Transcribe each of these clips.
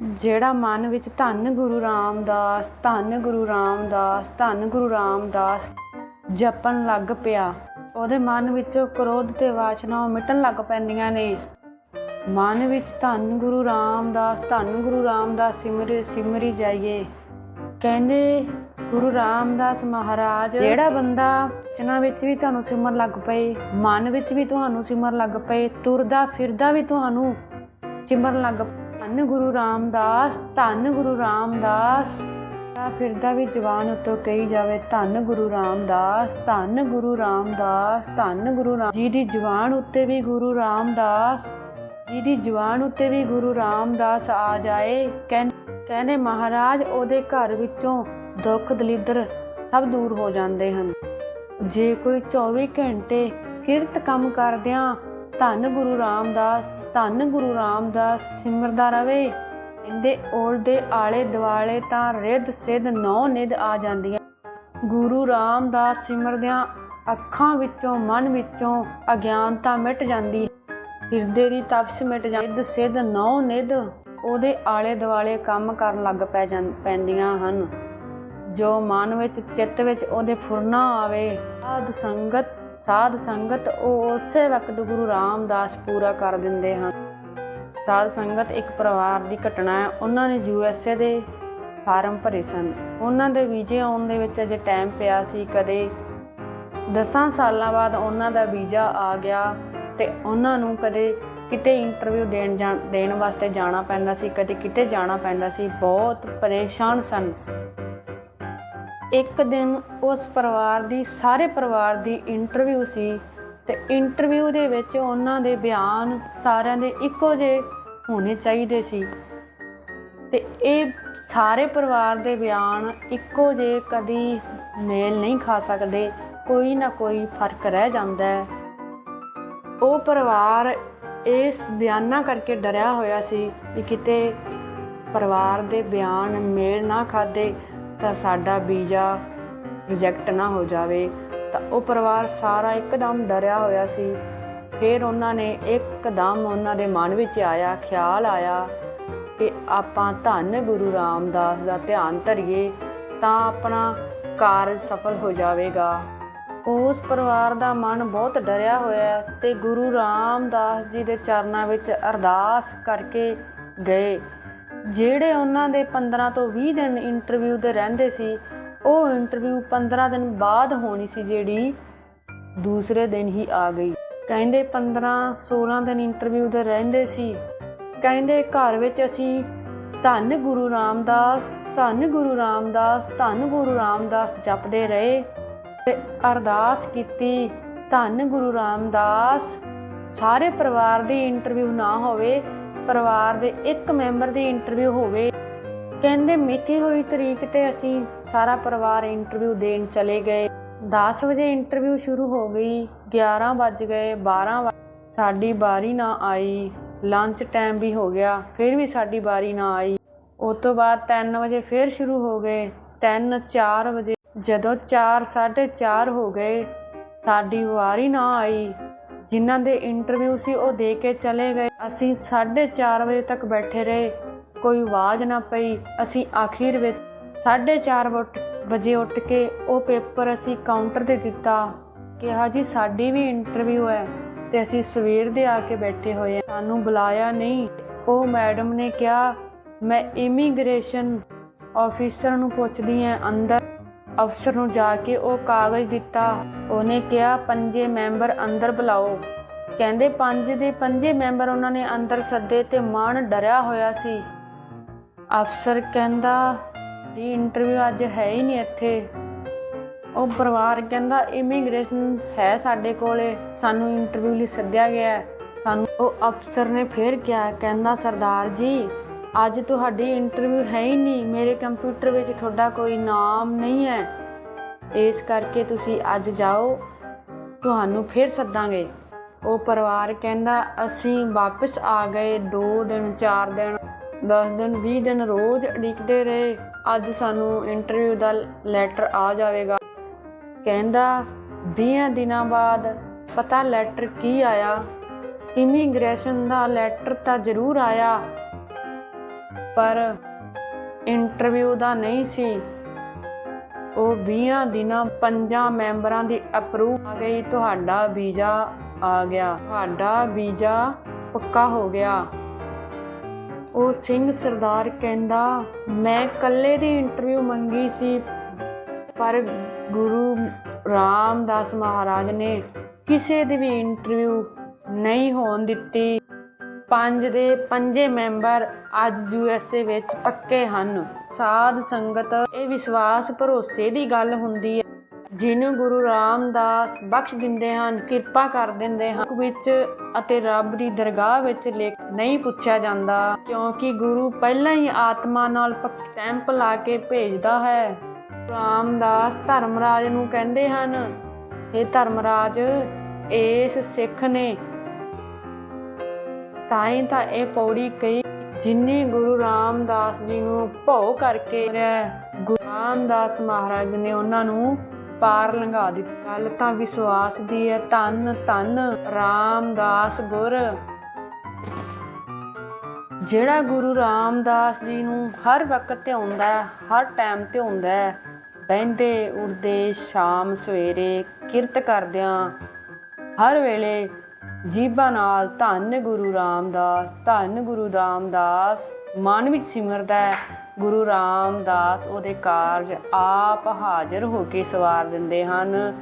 ਜਿਹੜਾ ਮਨ ਵਿੱਚ ਧੰਨ ਗੁਰੂ ਰਾਮਦਾਸ, ਧੰਨ ਗੁਰੂ ਰਾਮਦਾਸ, ਧੰਨ ਗੁਰੂ ਰਾਮਦਾਸ ਜਪਣ ਲੱਗ ਪਿਆ, ਉਹਦੇ ਮਨ ਵਿੱਚੋਂ ਕ੍ਰੋਧ ਤੇ ਵਾਸ਼ਨਾਵਾਂ ਮਿਟਣ ਲੱਗ ਪੈਂਦੀਆਂ ਨੇ। ਮਨ ਵਿੱਚ ਧੰਨ ਗੁਰੂ ਰਾਮਦਾਸ, ਧੰਨ ਗੁਰੂ ਰਾਮਦਾਸ ਸਿਮਰੀ ਸਿਮਰੀ ਜਾਈਏ। ਕਹਿੰਦੇ ਗੁਰੂ ਰਾਮਦਾਸ ਮਹਾਰਾਜ, ਜਿਹੜਾ ਬੰਦਾ ਚਨਾ ਵਿੱਚ ਵੀ ਤੁਹਾਨੂੰ ਸਿਮਰ ਲੱਗ ਪਏ, ਮਨ ਵਿੱਚ ਵੀ ਤੁਹਾਨੂੰ ਸਿਮਰ ਲੱਗ ਪਏ, ਤੁਰਦਾ ਫਿਰਦਾ ਵੀ ਤੁਹਾਨੂੰ ਸਿਮਰਨ ਲੱਗ ਧੰਨ ਗੁਰੂ ਰਾਮਦਾਸ, ਧੰਨ ਗੁਰੂ ਰਾਮਦਾਸ। ਤਾਂ ਫਿਰਦਾ ਵੀ ਜਵਾਨ ਉੱਤੋਂ ਕਹੀ ਜਾਵੇ, ਧੰਨ ਗੁਰੂ ਰਾਮਦਾਸ, ਧੰਨ ਗੁਰੂ ਰਾਮਦਾਸ, ਧੰਨ ਗੁਰੂ ਰਾਮ ਜੀ ਦੀ ਜਵਾਨ ਉੱਤੇ ਵੀ ਗੁਰੂ ਰਾਮਦਾਸ ਜੀ ਦੀ ਜਵਾਨ ਉੱਤੇ ਵੀ ਗੁਰੂ ਰਾਮਦਾਸ ਆ ਜਾਏ, ਕਹਿੰ- ਕਹਿੰਦੇ ਮਹਾਰਾਜ, ਉਹਦੇ ਘਰ ਵਿੱਚੋਂ ਦੁੱਖ ਦਲਿੱਦਰ ਸਭ ਦੂਰ ਹੋ ਜਾਂਦੇ ਹਨ। ਜੇ ਕੋਈ 24 ਘੰਟੇ ਕਿਰਤ ਕੰਮ ਕਰਦਿਆਂ ਧੰਨ ਗੁਰੂ ਰਾਮਦਾਸ, ਧੰਨ ਗੁਰੂ ਰਾਮਦਾਸ, ਸਿਮਰਦਾ ਰਵੇ। ਇਹਦੇ ਓਲਦੇ ਆਲੇ ਦਿਵਾਲੇ ਤਾਂ ਰਿੱਧ ਸਿੱਧ ਨੌ ਨਿਧ ਆ ਜਾਂਦੀਆਂ। ਗੁਰੂ ਰਾਮਦਾਸ ਸਿਮਰਦਿਆਂ ਅੱਖਾਂ ਵਿੱਚੋਂ, ਮਨ ਵਿੱਚੋਂ ਅਗਿਆਨਤਾ ਮਿਟ ਜਾਂਦੀ ਹੈ। ਹਿਰਦੇ ਦੀ ਤਪਸ ਮਿਟ ਜਾਂਦੀ ਰਿੱਧ ਸਿੱਧ ਨੌ ਨਿਧ ਉਹਦੇ ਆਲੇ ਦਿਵਾਲੇ ਕੰਮ ਕਰਨ ਲੱਗ ਪੈ ਜਾਂ, ਪੈਂਦੀਆਂ ਹਨ। ਜੋ ਮਨ ਵਿੱਚ, ਚਿੱਤ ਵਿੱਚ ਉਹਦੇ ਫੁਰਨਾ ਆਵੇ, ਸਾਧ ਸੰਗਤ ਸਾਧ ਸੰਗਤ ਉਹ ਉਸੇ ਵਕਤ ਗੁਰੂ ਰਾਮਦਾਸ ਪੂਰਾ ਕਰ ਦਿੰਦੇ ਹਨ। ਸਾਧ ਸੰਗਤ ਇੱਕ ਪਰਿਵਾਰ ਦੀ ਘਟਨਾ ਹੈ। ਉਹਨਾਂ ਨੇ ਯੂਐਸਏ ਦੇ ਫਾਰਮ ਭਰੇ ਸਨ। ਉਹਨਾਂ ਦੇ ਵੀਜ਼ੇ ਆਉਣ ਦੇ ਵਿੱਚ ਅਜੇ ਟਾਈਮ ਪਿਆ ਸੀ। ਕਦੇ 10 ਸਾਲਾਂ ਬਾਅਦ ਉਹਨਾਂ ਦਾ ਵੀਜ਼ਾ ਆ ਗਿਆ ਤੇ ਉਹਨਾਂ ਨੂੰ ਕਦੇ ਕਿਤੇ ਇੰਟਰਵਿਊ ਦੇਣ ਜਾਣ ਦੇਣ ਵਾਸਤੇ ਜਾਣਾ ਪੈਂਦਾ ਸੀ, ਕਦੇ ਕਿਤੇ ਜਾਣਾ ਪੈਂਦਾ ਸੀ। ਬਹੁਤ ਪਰੇਸ਼ਾਨ ਸਨ। ਇੱਕ ਦਿਨ ਉਸ ਪਰਿਵਾਰ ਦੀ, ਸਾਰੇ ਪਰਿਵਾਰ ਦੀ ਇੰਟਰਵਿਊ ਸੀ ਤੇ ਇੰਟਰਵਿਊ ਦੇ ਵਿੱਚ ਉਹਨਾਂ ਦੇ ਬਿਆਨ ਸਾਰਿਆਂ ਦੇ ਇੱਕੋ ਜਿਹੇ ਹੋਣੇ ਚਾਹੀਦੇ ਸੀ। ਤੇ ਇਹ ਸਾਰੇ ਪਰਿਵਾਰ ਦੇ ਬਿਆਨ ਇੱਕੋ ਜਿਹੇ ਕਦੀ ਮੇਲ ਨਹੀਂ ਖਾ ਸਕਦੇ, ਕੋਈ ਨਾ ਕੋਈ ਫ਼ਰਕ ਰਹਿ ਜਾਂਦਾ ਹੈ। ਉਹ ਪਰਿਵਾਰ ਇਸ ਬਿਆਨਾਂ ਕਰਕੇ ਡਰਿਆ ਹੋਇਆ ਸੀ ਵੀ ਕਿਤੇ ਪਰਿਵਾਰ ਦੇ ਬਿਆਨ ਮੇਲ ਨਾ ਖਾਦੇ ਤਾਂ ਸਾਡਾ ਵੀਜ਼ਾ ਰਿਜੈਕਟ ਨਾ ਹੋ ਜਾਵੇ, ਤਾਂ ਉਹ ਪਰਿਵਾਰ ਸਾਰਾ ਇੱਕਦਮ ਡਰਿਆ ਹੋਇਆ ਸੀ। ਫਿਰ ਉਹਨਾਂ ਨੇ ਇੱਕਦਮ ਉਹਨਾਂ ਦੇ ਮਨ ਵਿੱਚ ਆਇਆ, ਖਿਆਲ ਆਇਆ ਕਿ ਆਪਾਂ ਧੰਨ ਗੁਰੂ ਰਾਮਦਾਸ ਦਾ ਧਿਆਨ ਧਰੀਏ, ਤਾਂ ਆਪਣਾ ਕਾਰਜ ਸਫਲ ਹੋ ਜਾਵੇਗਾ। ਉਸ ਪਰਿਵਾਰ ਦਾ ਮਨ ਬਹੁਤ ਡਰਿਆ ਹੋਇਆ ਹੈ ਤੇ ਗੁਰੂ ਰਾਮਦਾਸ ਜੀ ਦੇ ਚਰਨਾਂ ਵਿੱਚ ਅਰਦਾਸ ਕਰਕੇ ਗਏ। ਜਿਹੜੇ ਉਹਨਾਂ ਦੇ 15 ਤੋਂ 20 ਦਿਨ ਇੰਟਰਵਿਊ ਦੇ ਰਹਿੰਦੇ ਸੀ, ਉਹ ਇੰਟਰਵਿਊ 15 ਦਿਨ ਬਾਅਦ ਹੋਣੀ ਸੀ ਜਿਹੜੀ ਦੂਸਰੇ ਦਿਨ ਹੀ ਆ ਗਈ। ਕਹਿੰਦੇ 15 16 ਦਿਨ ਇੰਟਰਵਿਊ ਦੇ ਰਹਿੰਦੇ ਸੀ। ਕਹਿੰਦੇ ਘਰ ਵਿੱਚ ਅਸੀਂ ਧੰਨ ਗੁਰੂ ਰਾਮਦਾਸ, ਧੰਨ ਗੁਰੂ ਰਾਮਦਾਸ, ਧੰਨ ਗੁਰੂ ਰਾਮਦਾਸ ਜਪਦੇ ਰਹੇ ਤੇ ਅਰਦਾਸ ਕੀਤੀ, ਧੰਨ ਗੁਰੂ ਰਾਮਦਾਸ, ਸਾਰੇ ਪਰਿਵਾਰ ਦੀ ਇੰਟਰਵਿਊ ਨਾ ਹੋਵੇ ਪਰਿਵਾਰ ਦੇ ਇੱਕ ਮੈਂਬਰ ਦੀ ਇੰਟਰਵਿਊ ਹੋਵੇ। ਕਹਿੰਦੇ ਮਿੱਥੀ ਹੋਈ ਤਰੀਕ ਤੇ ਅਸੀਂ ਸਾਰਾ ਪਰਿਵਾਰ ਇੰਟਰਵਿਊ ਦੇਣ ਚਲੇ ਗਏ। 10 ਵਜੇ ਇੰਟਰਵਿਊ ਸ਼ੁਰੂ ਹੋ ਗਈ 11 ਵੱਜ ਗਏ 12 ਵ- ਸਾਡੀ ਵਾਰੀ ਨਾ ਆਈ ਲੰਚ ਟਾਈਮ ਵੀ ਹੋ ਗਿਆ, ਫਿਰ ਵੀ ਸਾਡੀ ਵਾਰੀ ਨਾ ਆਈ। ਉਸ ਤੋਂ ਬਾਅਦ 3 ਵਜੇ ਫਿਰ ਸ਼ੁਰੂ ਹੋ ਗਏ। 3 4 ਵਜੇ ਜਦੋਂ 4 4:30 ਹੋ ਗਏ, ਸਾਡੀ ਵਾਰੀ ਨਾ ਆਈ। ਜਿਨ੍ਹਾਂ ਦੇ ਇੰਟਰਵਿਊ ਸੀ, ਉਹ ਦੇ ਕੇ ਚਲੇ ਗਏ। ਅਸੀਂ 4:30 ਵਜੇ ਤੱਕ ਬੈਠੇ ਰਹੇ। ਕੋਈ ਆਵਾਜ਼ ਨਾ ਪਈ। ਅਸੀਂ ਆਖਿਰ ਵਿੱਚ 4:30 ਵਟ- ਵਜੇ ਉੱਠ ਕੇ ਉਹ ਪੇਪਰ ਅਸੀਂ ਕਾਊਂਟਰ ਤੇ ਦਿੱਤਾ। ਕਿਹਾ, ਜੀ, ਸਾਡੀ ਵੀ ਇੰਟਰਵਿਊ ਹੈ ਤੇ ਅਸੀਂ ਸਵੇਰ ਦੇ ਆ ਕੇ ਬੈਠੇ ਹੋਏ ਸਾਨੂੰ ਬੁਲਾਇਆ ਨਹੀਂ। ਉਹ ਮੈਡਮ ਨੇ ਕਿਹਾ, ਮੈਂ ਇਮੀਗ੍ਰੇਸ਼ਨ ਆਫੀਸਰ ਨੂੰ ਪੁੱਛਦੀ ਹਾਂ ਅੰਦਰ। ਅਫਸਰ ਨੂੰ ਜਾ ਕੇ ਉਹ ਕਾਗਜ਼ ਦਿੱਤਾ। ਉਹਨੇ ਕਿਹਾ, ਪੰਜੇ ਮੈਂਬਰ ਅੰਦਰ ਬੁਲਾਓ। ਕਹਿੰਦੇ, ਪੰਜ ਦੇ ਪੰਜੇ ਮੈਂਬਰ ਉਹਨਾਂ ਨੇ ਅੰਦਰ ਸੱਦੇ ਤੇ ਮਨ ਡਰਿਆ ਹੋਇਆ ਸੀ। ਅਫਸਰ ਕਹਿੰਦਾ ਇਹ ਇੰਟਰਵਿਊ ਅੱਜ ਹੈ ਹੀ ਨਹੀਂ ਇੱਥੇ। ਉਹ ਪਰਿਵਾਰ ਕਹਿੰਦਾ ਇਮੀਗ੍ਰੇਸ਼ਨ ਹੈ ਸਾਡੇ ਕੋਲੇ। ਸਾਨੂੰ ਇੰਟਰਵਿਊ ਲਈ ਸੱਦਿਆ ਗਿਆ ਸਾਨੂੰ ਉਹ ਅਫਸਰ ਨੇ ਫਿਰ ਕਿਹਾ, ਕਹਿੰਦਾ, ਸਰਦਾਰ ਜੀ ਅੱਜ ਤੁਹਾਡੀ ਇੰਟਰਵਿਊ ਹੈ ਹੀ ਨਹੀਂ। ਮੇਰੇ ਕੰਪਿਊਟਰ ਵਿੱਚ ਤੁਹਾਡਾ ਕੋਈ ਨਾਮ ਨਹੀਂ ਹੈ। ਇਸ ਕਰਕੇ ਤੁਸੀਂ ਅੱਜ ਜਾਓ। ਤੁਹਾਨੂੰ ਫਿਰ ਸੱਦਾਂਗੇ। ਉਹ ਪਰਿਵਾਰ ਕਹਿੰਦਾ, ਅਸੀਂ ਵਾਪਸ ਆ ਗਏ। 2 ਦਿਨ 4 ਦਿਨ 10 ਦਿਨ 20 ਦਿਨ ਰੋਜ਼ ਉਡੀਕਦੇ ਰਹੇ। ਅੱਜ ਸਾਨੂੰ ਇੰਟਰਵਿਊ ਦਾ ਲੈਟਰ ਆ ਜਾਵੇਗਾ। ਕਹਿੰਦਾ 20 ਦਿਨਾਂ ਬਾਅਦ ਪਤਾ ਲੈਟਰ ਕੀ ਆਇਆ? ਇਮੀਗ੍ਰੇਸ਼ਨ ਦਾ ਲੈਟਰ ਤਾਂ ਜ਼ਰੂਰ ਆਇਆ। ਪਰ ਇੰਟਰਵਿਊ ਦਾ ਨਹੀਂ ਸੀ। ਉਹ 20 ਦਿਨਾਂ ਪੰਜਾਂ ਮੈਂਬਰਾਂ ਦੀ ਅਪਰੂਵ ਆ ਗਈ। ਤੁਹਾਡਾ ਵੀਜ਼ਾ ਆ ਗਿਆ। ਤੁਹਾਡਾ ਵੀਜ਼ਾ ਪੱਕਾ ਹੋ ਗਿਆ। ਉਹ ਸਿੰਘ ਸਰਦਾਰ ਕਹਿੰਦਾ, ਮੈਂ ਕੱਲੇ ਦੀ ਇੰਟਰਵਿਊ ਮੰਗੀ ਸੀ, ਪਰ ਗੁਰੂ ਰਾਮਦਾਸ ਮਹਾਰਾਜ ਨੇ ਕਿਸੇ ਦੀ ਵੀ ਇੰਟਰਵਿਊ ਨਹੀਂ ਹੋਣ ਦਿੱਤੀ। ਪੰਜ ਦੇ ਪੰਜੇ ਮੈਂਬਰ ਅੱਜ ਯੂਐਸਏ ਵਿੱਚ ਪੱਕੇ ਹਨ। ਸਾਧ ਸੰਗਤ, ਇਹ ਵਿਸ਼ਵਾਸ ਭਰੋਸੇ ਦੀ ਗੱਲ ਹੁੰਦੀ ਹੈ। ਜਿਹਨੂੰ ਗੁਰੂ ਰਾਮਦਾਸ ਬਖਸ਼ ਦਿੰਦੇ ਹਨ, ਕਿਰਪਾ ਕਰ ਦਿੰਦੇ ਹਨ ਵਿੱਚ ਅਤੇ ਰੱਬ ਦੀ ਦਰਗਾਹ ਵਿੱਚ ਲਿਖ ਨਹੀਂ ਪੁੱਛਿਆ ਜਾਂਦਾ, ਕਿਉਂਕਿ ਗੁਰੂ ਪਹਿਲਾਂ ਹੀ ਆਤਮਾ ਨਾਲ ਟੈਂਪ ਲਾ ਕੇ ਭੇਜਦਾ ਹੈ। ਰਾਮਦਾਸ ਧਰਮਰਾਜ ਨੂੰ ਕਹਿੰਦੇ ਹਨ ਇਹ ਧਰਮਰਾਜ, ਇਸ ਸਿੱਖ ਨੇ ਤਾਂ ਹੀ ਤਾਂ ਇਹ ਪੌੜੀ ਕਹੀ ਜਿਨੇ ਗੁਰੂ ਰਾਮਦਾਸ ਜੀ ਨੂੰ ਭਉ ਕਰਕੇ ਗੁਰੂ ਰਾਮਦਾਸ ਮਹਾਰਾਜ ਨੇ ਉਹਨਾਂ ਨੂੰ ਪਾਰ ਲੰਘਾ ਦਿੱਤੀ। ਗੱਲ ਤਾਂ ਵਿਸ਼ਵਾਸ ਦੀ ਹੈ, ਧੰਨ ਧੰਨ ਰਾਮਦਾਸ ਗੁਰ। ਜਿਹੜਾ ਗੁਰੂ ਰਾਮਦਾਸ ਜੀ ਨੂੰ ਹਰ ਵਕਤ ਤੇ ਆਉਂਦਾ ਹੈ, ਹਰ ਟਾਈਮ ਤੇ ਆਉਂਦਾ ਹੈ, ਬਹਿੰਦੇ, ਉੱਠਦੇ, ਸ਼ਾਮ ਸਵੇਰੇ ਕਿਰਤ ਕਰਦਿਆਂ ਹਰ ਵੇਲੇ ਜੀਬਾਂ ਨਾਲ ਧੰਨ ਗੁਰੂ ਰਾਮਦਾਸ, ਧੰਨ ਗੁਰੂ ਰਾਮਦਾਸ। ਮਨ ਵਿੱਚ ਸਿਮਰਦਾ ਹੈ, ਗੁਰੂ ਰਾਮਦਾਸ, ਉਹਦੇ ਕਾਰਜ ਆਪ ਹਾਜ਼ਰ ਹੋ ਕੇ ਸਵਾਰ ਦਿੰਦੇ ਹਨ।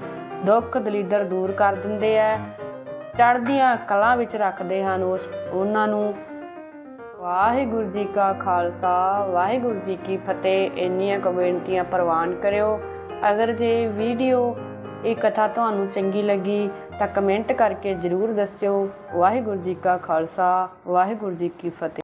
ਦੁੱਖ ਦਲੀਦਰ ਦੂਰ ਕਰ ਦਿੰਦੇ ਆ ਚੜ੍ਹਦੀਆਂ ਕਲਾਂ ਵਿੱਚ ਰੱਖਦੇ ਹਨ ਉਸ, ਉਹਨਾਂ ਨੂੰ। ਵਾਹਿਗੁਰੂ ਜੀ ਕਾ ਖਾਲਸਾ, ਵਾਹਿਗੁਰੂ ਜੀ ਕੀ ਫਤਿਹ। ਇੰਨੀਆਂ ਕਮੈਂਟੀਆਂ ਪ੍ਰਵਾਨ ਕਰਿਓ। ਅਗਰ ਜੇ ਵੀਡੀਓ ਇਹ ਕਥਾ ਤੁਹਾਨੂੰ ਚੰਗੀ ਲੱਗੀ ਤਾਂ ਕਮੈਂਟ ਕਰਕੇ ਜਰੂਰ ਦੱਸਿਓ। ਵਾਹਿਗੁਰੂ ਜੀ ਕਾ ਖਾਲਸਾ, ਵਾਹਿਗੁਰੂ ਜੀ ਕੀ ਫਤਿਹ।